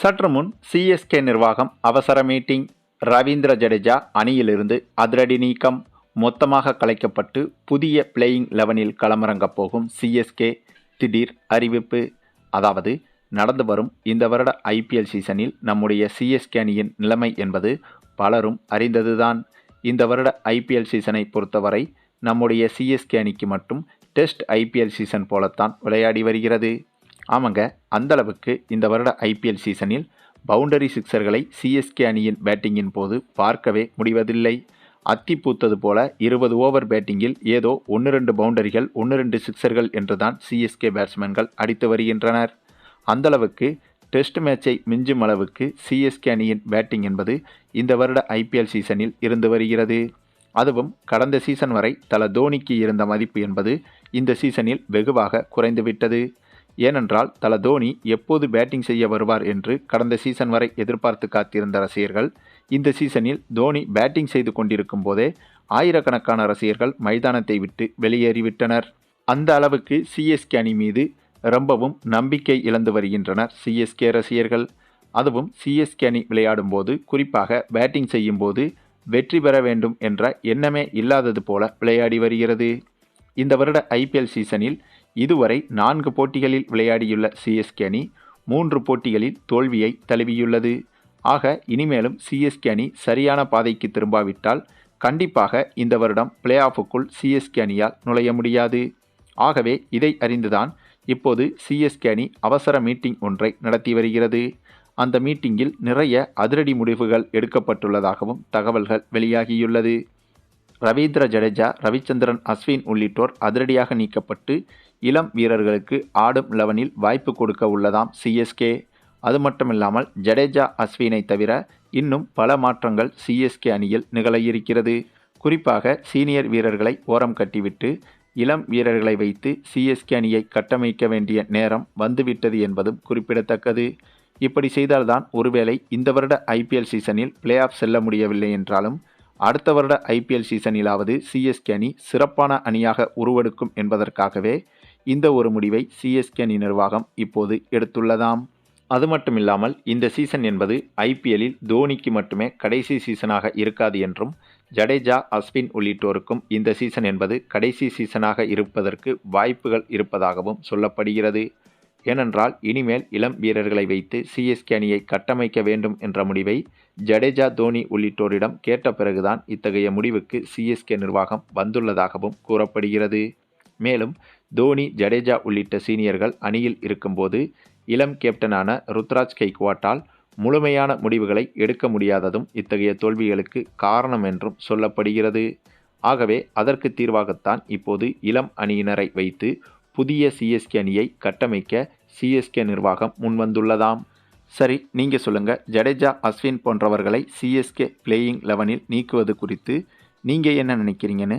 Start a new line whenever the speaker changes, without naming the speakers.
சற்று முன் சிஎஸ்கே நிர்வாகம் அவசர மீட்டிங் ரவீந்திர ஜடேஜா அணியிலிருந்து அதிரடி நீக்கம் மொத்தமாக கலைக்கப்பட்டு புதிய பிளேயிங் லெவனில் களமிறங்கப் போகும் சிஎஸ்கே திடீர் அறிவிப்பு. அதாவது நடந்து வரும் இந்த வருட ஐபிஎல் சீசனில் நம்முடைய சிஎஸ்கே அணியின் நிலைமை என்பது பலரும் அறிந்ததுதான். இந்த வருட ஐபிஎல் சீசனை பொறுத்தவரை நம்முடைய சிஎஸ்கே அணிக்கு மட்டும் டெஸ்ட் ஐபிஎல் சீசன் போலத்தான் விளையாடி வருகிறது. ஆமாங்க அந்தளவுக்கு இந்த வருட ஐபிஎல் சீசனில் பவுண்டரி சிக்சர்களை சிஎஸ்கே அணியின் பேட்டிங்கின் போது பார்க்கவே முடிவதில்லை. அத்தி பூத்தது போல இருபது ஓவர் பேட்டிங்கில் ஏதோ ஒன்று ரெண்டு பவுண்டரிகள் ஒன்று ரெண்டு சிக்சர்கள் என்றுதான் சிஎஸ்கே பேட்ஸ்மேன்கள் அடித்து வருகின்றனர். அந்தளவுக்கு டெஸ்ட் மேட்சை மிஞ்சும் அளவுக்கு சிஎஸ்கே அணியின் பேட்டிங் என்பது இந்த வருட ஐபிஎல் சீசனில் இருந்து வருகிறது. அதுவும் கடந்த சீசன் வரை தல தோனிக்கு இருந்த மதிப்பு என்பது இந்த சீசனில் வெகுவாக குறைந்துவிட்டது. ஏனென்றால் தல தோனி எப்போது பேட்டிங் செய்ய வருவார் என்று கடந்த சீசன் வரை எதிர்பார்த்து காத்திருந்த ரசிகர்கள் இந்த சீசனில் தோனி பேட்டிங் செய்து கொண்டிருக்கும் போதே ஆயிரக்கணக்கான ரசிகர்கள் மைதானத்தை விட்டு வெளியேறிவிட்டனர் அந்த அளவுக்கு சிஎஸ்கே அணி மீது ரொம்பவும் நம்பிக்கை இழந்து வருகின்றனர் சிஎஸ்கே ரசிகர்கள். அதுவும் சிஎஸ்கே அணி விளையாடும் போது குறிப்பாக பேட்டிங் செய்யும் போது வெற்றி பெற வேண்டும் என்ற எண்ணமே இல்லாதது போல விளையாடி வருகிறது. இந்த வருட ஐபிஎல் சீசனில் இதுவரை நான்கு போட்டிகளில் விளையாடியுள்ள சிஎஸ்கே அணி மூன்று போட்டிகளில் தோல்வியை தழுவியுள்ளது. ஆக இனிமேலும் சிஎஸ்கே அணி சரியான பாதைக்கு திரும்பாவிட்டால் கண்டிப்பாக இந்த வருடம் பிளே ஆஃபுக்குள் சிஎஸ்கே அணியால் நுழைய முடியாது. ஆகவே இதை அறிந்துதான் இப்போது சிஎஸ்கே அணி அவசர மீட்டிங் ஒன்றை நடத்தி வருகிறது. அந்த மீட்டிங்கில் நிறைய அதிரடி முடிவுகள் எடுக்கப்பட்டுள்ளதாகவும் தகவல்கள் வெளியாகியுள்ளது. ரவீந்திர ஜடேஜா ரவிச்சந்திரன் அஸ்வின் உள்ளிட்டோர் அதிரடியாக நீக்கப்பட்டு இளம் வீரர்களுக்கு ஆடும் லெவனில் வாய்ப்பு கொடுக்க உள்ளதாம் சிஎஸ்கே அது மட்டுமில்லாமல் ஜடேஜா அஸ்வினை தவிர இன்னும் பல மாற்றங்கள் சிஎஸ்கே அணியில் நிகழ இருக்கிறது குறிப்பாக சீனியர் வீரர்களை ஓரம் கட்டிவிட்டு இளம் வீரர்களை வைத்து சிஎஸ்கே அணியை கட்டமைக்க வேண்டிய நேரம் வந்துவிட்டது என்பதும் குறிப்பிடத்தக்கது. இப்படி செய்தால்தான் ஒருவேளை இந்த வருட ஐபிஎல் சீசனில் பிளே ஆஃப் செல்ல முடியவில்லை என்றாலும் அடுத்த வருட ஐபிஎல் சீசனிலாவது சிஎஸ்கே அணி சிறப்பான அணியாக உருவெடுக்கும் என்பதற்காகவே இந்த ஒரு முடிவை சிஎஸ்கே அணி நிர்வாகம் இப்போது எடுத்துள்ளதாம். அது மட்டுமில்லாமல் இந்த சீசன் என்பது ஐபிஎல்லில் தோனிக்கு மட்டுமே கடைசி சீசனாக இருக்காது என்றும் ஜடேஜா அஸ்வின் உள்ளிட்டோருக்கும் இந்த சீசன் என்பது கடைசி சீசனாக இருப்பதற்கு வாய்ப்புகள் இருப்பதாகவும் சொல்லப்படுகிறது. ஏனென்றால் இனிமேல் இளம் வீரர்களை வைத்து சிஎஸ்கே அணியை கட்டமைக்க வேண்டும் என்ற முடிவை ஜடேஜா தோனி உள்ளிட்டோரிடம் கேட்ட பிறகுதான் இத்தகைய முடிவுக்கு சிஎஸ்கே நிர்வாகம் வந்துள்ளதாகவும் கூறப்படுகிறது. மேலும் தோனி ஜடேஜா உள்ளிட்ட சீனியர்கள் அணியில் இருக்கும்போது இளம் கேப்டனான ருத்ராஜ் கெய்க்வாட்டால் முழுமையான முடிவுகளை எடுக்க முடியாததும் இத்தகைய தோல்விகளுக்கு காரணம் என்றும் சொல்லப்படுகிறது. ஆகவே அதற்கு தீர்வாகத்தான் இப்போது இளம் அணியினரை வைத்து புதிய சிஎஸ்கே அணியை கட்டமைக்க சிஎஸ்கே நிர்வாகம் முன்வந்துள்ளதாம். சரி நீங்கள் சொல்லுங்கள் ஜடேஜா அஸ்வின் போன்றவர்களை சிஎஸ்கே பிளேயிங் லெவனில் நீக்குவது குறித்து நீங்கள் என்ன நினைக்கிறீங்கன்னு?